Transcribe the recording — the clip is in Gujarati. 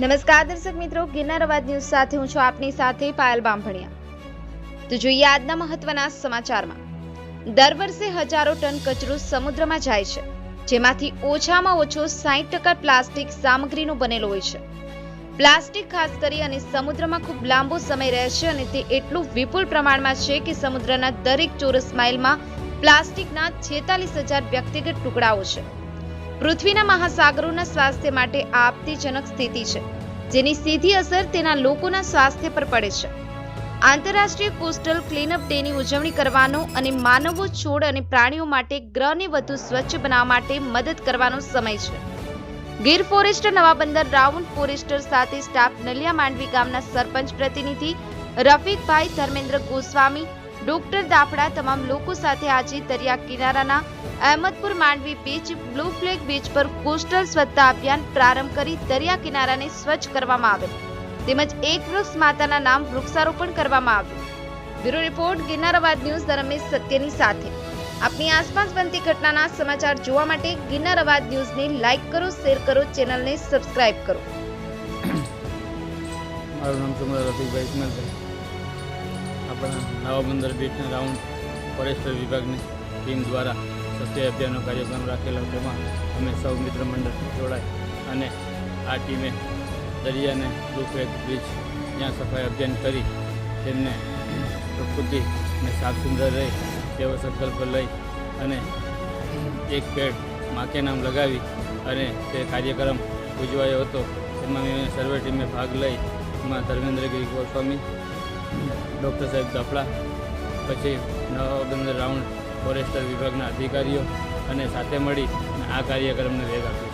નમસ્કાર દર્શક મિત્રો, ગિરનાર અવાજ ન્યૂઝ સાથે હું છું આપની સાથે પાયલ બામભણિયા. તો જોઈએ આજના મહત્વના સમાચારમાં. દર વર્ષે હજારો ટન કચરો સમુદ્રમાં જાય છે, જેમાંથી ઓછામાં ઓછો સાહીઠ ટકા પ્લાસ્ટિક સામગ્રીનો બનેલો હોય છે. પ્લાસ્ટિક ખાસ કરી અને સમુદ્રમાં ખૂબ લાંબો સમય રહે છે અને તે એટલું વિપુલ પ્રમાણમાં છે કે સમુદ્રના દરેક ચોરસ માઇલમાં પ્લાસ્ટિકના છેતાલીસ હજાર વ્યક્તિગત ટુકડાઓ છે. પૃથ્વીના મહાસાગરોના સ્વાસ્થ્ય માટે આપતીજનક સ્થિતિ છે, જેની સીધી અસર તેના લોકોના સ્વાસ્થ્ય પર પડે છે. આંતરરાષ્ટ્રીય કોસ્ટલ ક્લીનઅપ ડેની ઉજવણી કરવાનો અને માનવો છોડ અને પ્રાણીઓ માટે ગ્રહને વધુ સ્વચ્છ બનાવવા માટે મદદ કરવાનો સમય છે. ગીર ફોરેસ્ટર નવા બંદર રાઉન્ડ ફોરેસ્ટર સાથે સ્ટાફ નલિયા માંડવી ગામના સરપંચ પ્રતિનિધિ રફીકભાઈ ધર્મેન્દ્ર ગોસ્વામી ડોક્ટર દાફડા તમામ લોકો સાથે આજે દરિયા કિનારાના Ahmedpur Mandvi beach blue flag beach પર કોસ્ટલ સ્વચ્છતા અભિયાન પ્રારંભ કરી દરિયા કિનારાને સ્વચ્છ કરવામાં આવેલ તેમજ એક વૃક્ષ માતાના નામ વૃક્ષારોપણ કરવામાં આવ્યું. Bureau report, Girnarabad news Dharmesh સત્યની સાથે. આપની આસપાસ બનતી ઘટનાના સમાચાર જોવા માટે ગિરનાર અવાજ ન્યૂઝને લાઇક કરો, શેર કરો, ચેનલને સબસ્ક્રાઇબ કરો. મારું નામ ચુમરા રફીકભાઈ આપણા નવા બંદર બીચના રાઉન્ડ ફોરેસ્ટર વિભાગની ટીમ દ્વારા સત્ય અભિયાનનો કાર્યક્રમ રાખેલો તેમાં અમે સૌ મિત્ર મંડળ જોડાય અને આ ટીમે દરિયાને રૂપરેખ બ્રિજ ત્યાં સફાઈ અભિયાન કરી તેમને પ્રકૃતિ અને સાફ સુંદર રહે તેવો સંકલ્પ લઈ અને એક પેડ માકે નામ લગાવી અને તે કાર્યક્રમ ઉજવાયો હતો. તેમાં મેં સર્વે ટીમે ભાગ લઈ એમાં ધર્મેન્દ્રગીરી ગોસ્વામી ડૉક્ટર સાહેબ દાફડા પછી નવાબંદર રાઉન્ડ ફોરેસ્ટર વિભાગના અધિકારીઓ અને સાથે મળી આ કાર્યક્રમને વેગ આપ્યો.